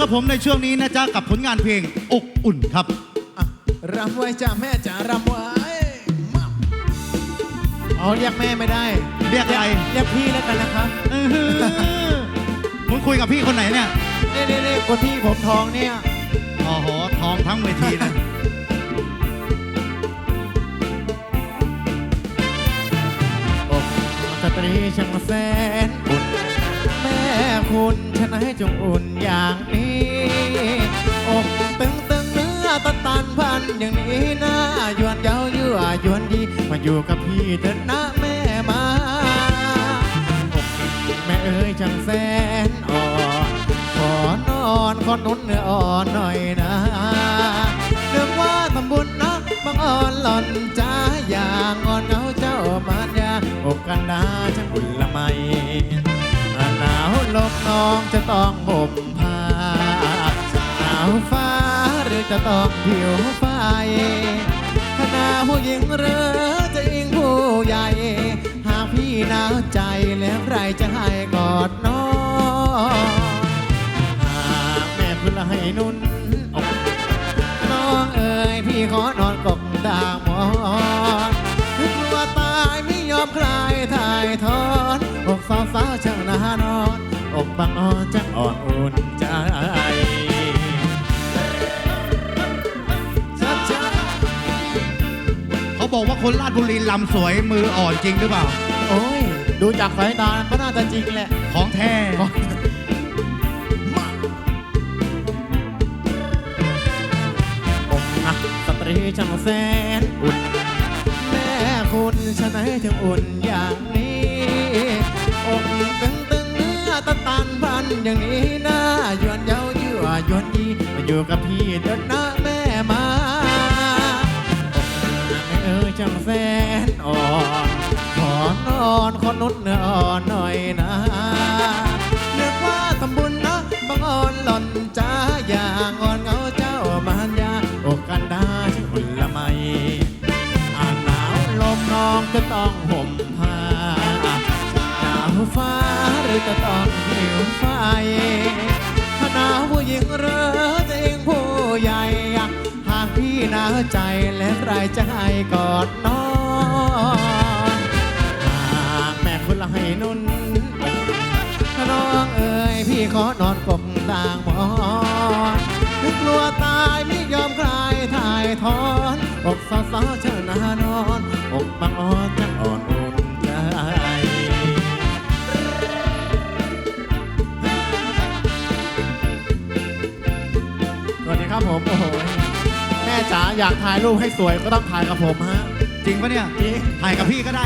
ครับผมในช่วงนี้นะจ๊ะกับผลงานเพลงอกอุ่นครับอะรำไว้จ้าแม่จ๋ารำไว้มาอ๋อเรียกแม่ไม่ได้เรียกอะไรเรียกพี่แล้วกันนะครับอื้อหือมึงคุยกับพี่คนไหนเนี่ยนี่นี่นี่คนที่ผมทองเนี่ยอ๋อโหทองทั้งเวทีเลยอกสตรีช่างแสนอุ่นแม่ คุณชนะให้จงอุ่นอย่างนี้อกตึงตึงเนื้อตันตันพันอย่างนี้นะยวนเย้ายั่วยวนดีมาอยู่กับพี่เถิดนะแม่มาอกแม่เอ้ยช่างแสนอ่อนขอนอนขอนุ่นเนื้ออ่อนหน่อยนะเรื่องว่าทำบุญนะบังอ่อนหล่อนจ้าอย่างอ่อนเงาเจ้ามารยาอกกันดาช่างอุ่นละไมาวลมน้องจะต้องห่มผ้าหนาวฟ้าหรือจะต้องผิวไฟถ้าหนาผู้หญิงหรือจะอิงผู้ใหญ่ หากพี่หนาวใจแล้วใครจะให้กอดน้องหากแม่พื้นให้นุ่นน้องเอ๋ยพี่ขอนอนกบดางหมอนกลัวตายไม่ยอมคลายถ่ายทอนอกสาวสา บางอ่อนจังอ่อนอุ่นใจชัดชัดเขาบอกว่าคนราชบุรีลำสวยมืออ่อนจริงหรือเปล่า โอ้ย ดูจากสายตาก็น่าจะจริงแหละ ของแท้ อกหักสตรีช่างแสนอุ่น แม่คุณชนะให้ถึงอุ่นอย่างนี้ มาอยู่กับพี่เดินนะแม่มาอกแม่เออช่างแสนอ่อนขอนอนขอนุดเนื้ออ่อนหน่อยนะเลือกว่าทำบุญนะบังอ่อนหล่อนจ้าอย่างอ่อนเหงาเจ้ามารยาอกกันดาช่างอุ่นละไมอ่านหนาวลมนองจะต้องห่มผ้าหนาวฟ้าหรือจะต้องหิวไฟหนาวผู้หญิงหรือ หากพี่หนาวใจและใครจะให้กอดนองหากแม่คุณละให้นุ่นน้องเอ๋ยพี่ขอนอนกบต่างมอนถึงกลัวตายไม่ยอมคลายถ่ายทอนอกสาวสาวๆเชิญนานอนอกบางอ่อนจังอ่อนอุ่นใจสวัสดีครับผมโอ้โห แม่จ๋าอยากถ่ายรูปให้สวยก็ต้องถ่ายกับผมฮะ จริงปะเนี่ย จริง ถ่ายกับพี่ก็ได้